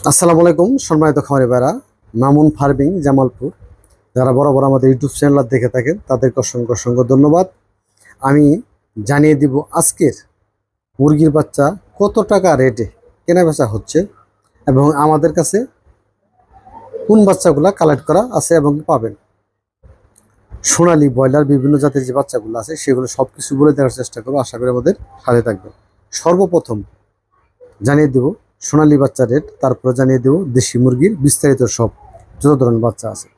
আসসালামু আলাইকুম, সম্মানিত খামারি ভাইরা। মামুন ফার্মিং, জামালপুর। যারা বরাবর আমাদের ইউটিউব চ্যানেল দেখে থাকেন, তাদেরকে অসংখ্য অসংখ্য ধন্যবাদ। আমি জানিয়ে দিব আজকের মুরগির বাচ্চা কত টাকা রেটে কেনা বেচা হচ্ছে এবং আমাদের কাছে কোন বাচ্চাগুলো কালেক্ট করা আছে এবং পাবেন। সোনালি, ব্রয়লার, বিভিন্ন জাতের যে বাচ্চাগুলো আছে, সেগুলো সব কিছু বলে দেওয়ার চেষ্টা করব। আশা করি আমাদের সাথে থাকবে সর্বপ্রথম জানিয়ে দেব সোনালী বাচ্চা রেট, তারপরে জানিয়ে দেব দেশি মুরগির বিস্তারিত সব যত ধরনের বাচ্চা আছে।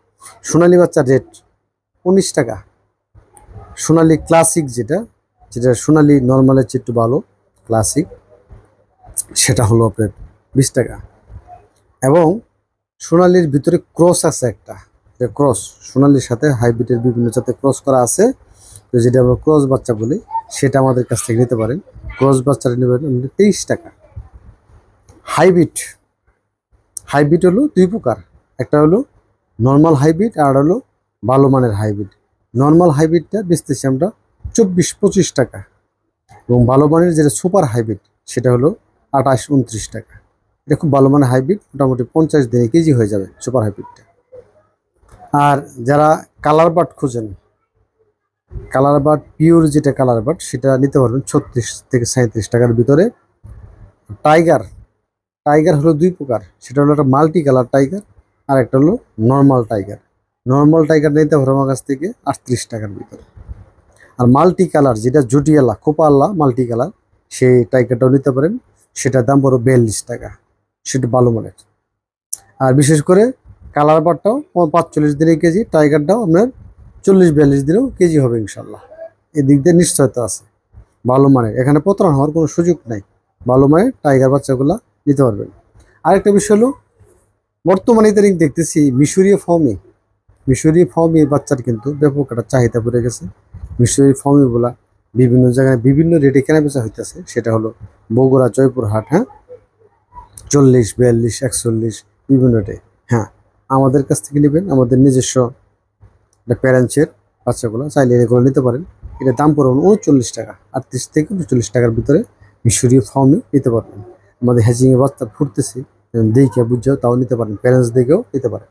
সোনালী বাচ্চার রেট উনিশ টাকা। সোনালি ক্লাসিক যেটা যেটা সোনালি নর্মালের চেয়ে একটু ভালো, ক্লাসিক, সেটা হলো আপনার বিশ টাকা। এবং সোনালির ভিতরে ক্রস আছে একটা যে ক্রস, সোনালির সাথে হাইব্রিডের বিভিন্ন জাতে ক্রস করা আছে। তো যেটা আমরা ক্রস বাচ্চা বলি, সেটা আমাদের কাছ থেকে নিতে পারেন। ক্রস বাচ্চাটা নেবেন তেইশ টাকা। হাইব্রিড। হাইব্রিড হলো দুই প্রকার। একটা হলো নর্মাল হাইব্রিড আর হলো ভালো মানের হাইব্রিড। নর্মাল হাইব্রিডটা বেচতেছি আমরা চব্বিশ পঁচিশ টাকা এবং ভালো মানের যেটা সুপার হাইব্রিড সেটা হলো আঠাশ উনত্রিশ টাকা। এটা খুব ভালো মানের হাইব্রিড, মোটামুটি পঞ্চাশ দিনে কেজি হয়ে যাবে সুপার হাইব্রিডটা। আর যারা কালার বাট খোঁজেন, কালার বাট পিওর যেটা কালার বাট সেটা নিতে পারবেন ছত্রিশ থেকে সাঁত্রিশ টাকার ভিতরে। টাইগার টাইগার হলো দুই প্রকার। সেটা হলো একটা মাল্টি কালার টাইগার আর একটা হলো নর্মাল টাইগার। নর্মাল টাইগার নিতে পারব আমার কাছ থেকে আটত্রিশ টাকার ভিতরে। আর মাল্টি কালার যেটা জুটিয়ালা, খোপাল্লা মাল্টি কালার, সেই টাইগারটাও নিতে পারেন। সেটার দাম পড়ো বিয়াল্লিশ টাকা। সেটা ভালো মানের। আর বিশেষ করে কালার বারটাও পাঁচচল্লিশ দিনে কেজি, টাইগারটাও আপনার চল্লিশ বিয়াল্লিশ দিনেও কেজি হবে ইনশাল্লাহ এদিক দিয়ে নিশ্চয়তা আছে। ভালো মানের। এখানে প্রতারণ হওয়ার কোনো সুযোগ নাই। ভালো মানের টাইগার বাচ্চাগুলা নিতে পারবেন। আরেকটা বিষয় হলো, বর্তমানে ইদানিং দেখতেছি মিশরীয় ফর্মে মিশরীয় ফর্মে বাচ্চার কিন্তু ব্যাপক একটা চাহিদা পড়ে গেছে। মিশরীয় ফর্মে বলা বিভিন্ন জায়গায় বিভিন্ন রেটে কেনা বেচা হইতেছে, সেটা হলো বগুড়া, জয়পুরহাট হ্যাঁ? চল্লিশ, বিয়াল্লিশ, একচল্লিশ, বিভিন্ন রেটে হ্যাঁ? আমাদের কাছ থেকে নেবেন, আমাদের নিজস্ব প্যারেন্টসের বাচ্চাগুলো, চাইলে এগুলো নিতে পারেন। এটা দাম পড়বে উনচল্লিশ টাকা, আটত্রিশ থেকে উনচল্লিশ টাকার ভিতরে মিশরীয় ফর্মে নিতে পারবেন। আমাদের হ্যাচিংয়ে বাচ্চা ফুটতেছে দেখে বুঝেও, তাও নিতে পারেন। প্যারেন্টস দেখেও নিতে পারেন।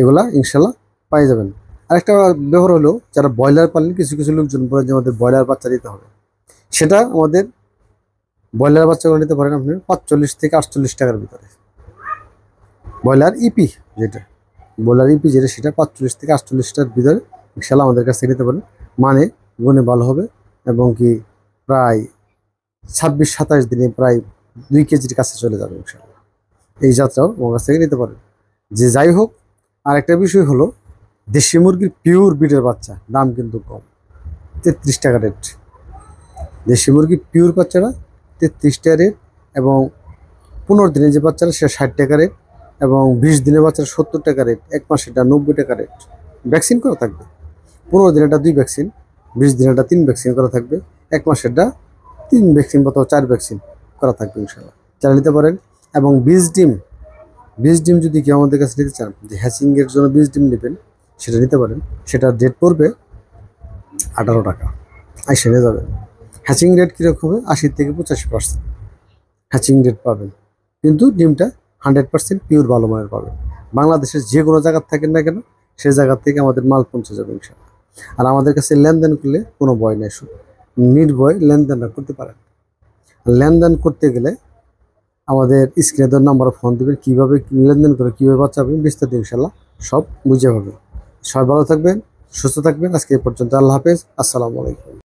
এগুলা ইনশাল্লাহ পাই যাবেন। আরেকটা ব্যাপার হলো, যারা ব্রয়লার পালেন, কিছু কিছু লোকজন বলে যে আমাদের ব্রয়লার বাচ্চা দিতে হবে। সেটা আমাদের ব্রয়লার বাচ্চাগুলো নিতে পারেন আপনি পাঁচচল্লিশ থেকে আটচল্লিশ টাকার ভিতরে। ব্রয়লার ইপি যেটা, ব্রয়লার ইপি যেটা, সেটা পাঁচচল্লিশ থেকে আটচল্লিশ টাকার ভিতরে ইনশাল্লাহ আমাদের কাছ থেকে নিতে পারেন। মানে গুণে ভালো হবে এবং কি প্রায় ছাব্বিশ সাতাশ দিনে প্রায় দুই কেজির কাছে চলে যাবে এই যাত্রাও আমার কাছ থেকে নিতে পারেন। যে যাই হোক আর একটা বিষয় হলো, দেশি মুরগির পিওর বিটের বাচ্চা, দাম কিন্তু কম। তেত্রিশ টাকা রেট দেশি মুরগির পিওর বাচ্চারা তেত্রিশ টাকা রেট এবং পনেরো দিনের যে বাচ্চারা সে ষাট টাকা রেট এবং বিশ দিনের বাচ্চারা সত্তর টাকা রেট এক মাসেরটা নব্বই টাকা রেট ভ্যাকসিন করা থাকবে। পনেরো দিনেরটা দুই ভ্যাকসিন বিশ দিনেরটা তিন ভ্যাকসিন করা থাকবে। এক মাসেরটা তিন ভ্যাকসিন বা চার ভ্যাকসিন করা থাকবে ইনশাল্লাহ যারা নিতে পারেন এবং বীজ ডিম বীজ ডিম যদি কেউ আমাদের কাছে নিতে চান, যে হ্যাচিংয়ের জন্য বীজ ডিম নেবেন, সেটা নিতে পারেন। সেটার ডেট পড়বে আঠারো টাকা। আর সেরে যাবেন। হ্যাচিং রেট কীরকম হবে? আশি থেকে পঁচাশি পার্সেন্ট হ্যাচিং রেট পাবেন। কিন্তু ডিমটা হান্ড্রেড পার্সেন্ট পিওর ভালো মানের পাবেন। বাংলাদেশের যে কোনো জায়গার থাকেন না কেন, সে জায়গা থেকে আমাদের মাল পৌঁছে যাবে ইনশাল্লাহ আর আমাদের কাছে লেনদেন করলে কোনো ভয় নেই নির্ভয় লেনদেনটা করতে পারেন। লেনদেন করতে গেলে আমাদের স্ক্রিনে দেওয়ার নাম্বারে ফোন দেবেন, কীভাবে লেনদেন করে, কীভাবে বাঁচাবেন, বিস্তারিত ইনশাল্লাহ সব বুঝে পাবেন সবাই ভালো থাকবেন, সুস্থ থাকবেন। আজকে এ পর্যন্ত আল্লাহ হাফেজ। আসসালামু আলাইকুম।